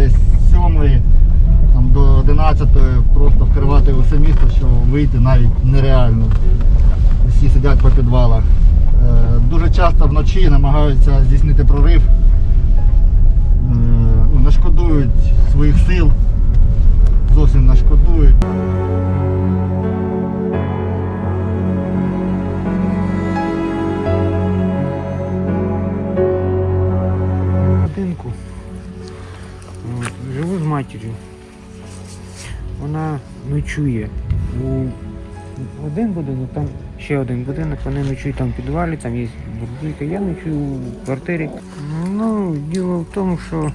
десь з 7 там, до 11 просто вкривати усе місто, що вийти навіть нереально. Всі сидять по підвалах. Е, дуже часто вночі намагаються здійснити прорив, ну, не шкодують своїх сил. От, Живу з матір'ю. Вона ночує у один будинок, там ще один будинок, вони ночують там в підвалі, там є буржуйка, я ночую у квартирі. Ну, діло в тому, що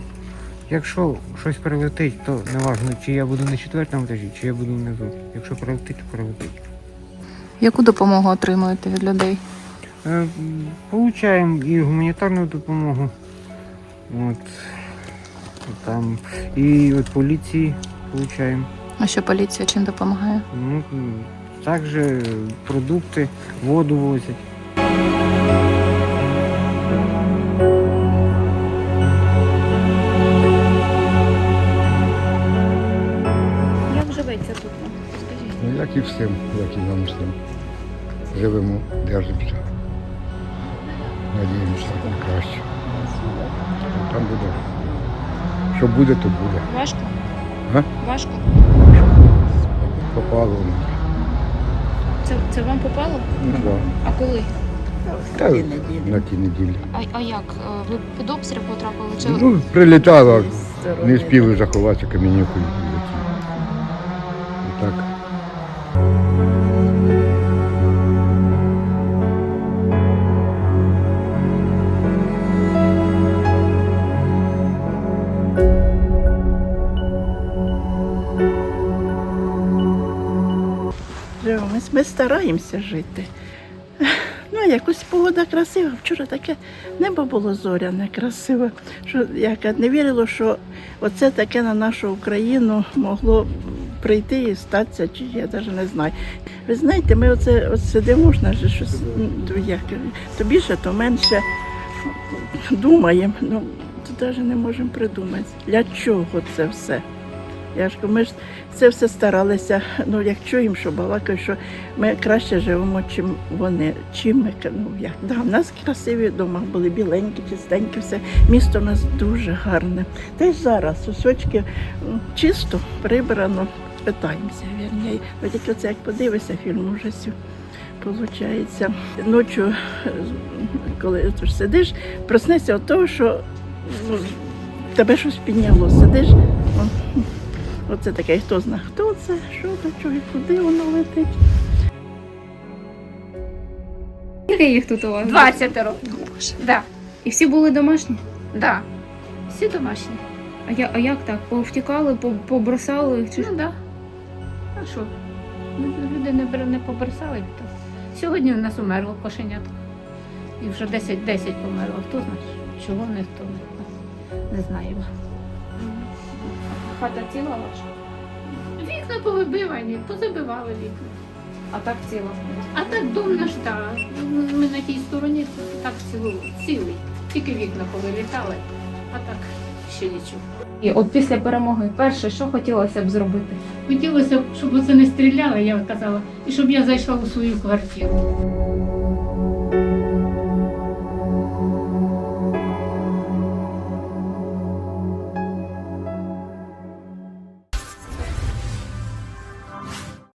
якщо щось прилетить, то не важливо, чи я буду на четвертому етажі, чи я буду внизу. Якщо прилетить, то прилетить. Яку допомогу отримуєте від людей? Е, Получаємо і гуманітарну допомогу. От, там, і від поліції получаємо. А що поліція чим допомагає? Ну, також продукти, воду возять. Як живеться тут? Скажіть. Ну, як і всім, як і нам всім. Живемо, держимося. Надіємося на краще. Там буде. Що буде, то буде. Важко? А? Важко. Попало. Це, це вам попало? Ну, да. А коли? Та, на тій неділі. А, а як? Е, Ви під обстріл потрапили? Чи Ну, прилітало, не спіли заховатися камінюкою. Так. Живемо. Ми, стараємося жити. Ну, якось погода красива. Вчора таке небо було зоряне, красиве. Що я не вірила, що оце таке на нашу Україну могло прийти і статися, чи я навіть не знаю. Ви знаєте, ми оце от сидимо ж наже щось ну, як, то більше, то менше думаємо. Ну, то навіть не можемо придумати, для чого це все. Я ми ж це все старалися. Ну, як чуємо, що балакають, що ми краще живемо, чим вони. Чим ми ну як да, в нас красиві дома були біленькі, чистенькі, все. Місто у нас дуже гарне. Та й зараз усьочки м, чисто прибрано. Питаємося, вірні. Тільки це як подивишся фільм ужасів. Получається, ночі, е, коли ти ж сидиш, проснешся від того, що ну, тебе щось підняло. Сидиш, о, Оце таке, хто знає, хто це, що до чого, і куди воно летить. Скільки їх тут у вас? Двадцятеро. Да, І всі були домашні? да. Всі домашні. А, я, а як так? Повтікали, по- побросали їх? Чи... Ну да. А що? Люди не, бер- не побросали. То. Сьогодні у нас умерло кошенятко. І вже 10, 10 померло. Хто знає, чого не хто не, не знаємо. Хата ціла ваша? Вікна повибивані, позабивали вікна. А так ціла. А так дом наш, так. Ми на тій стороні так цілий, цілий. Тільки вікна повилітали, а так ще нічого. І от після перемоги перше, що хотілося б зробити? Хотілося, б, щоб оце не стріляли, я казала, і щоб я зайшла у свою квартиру.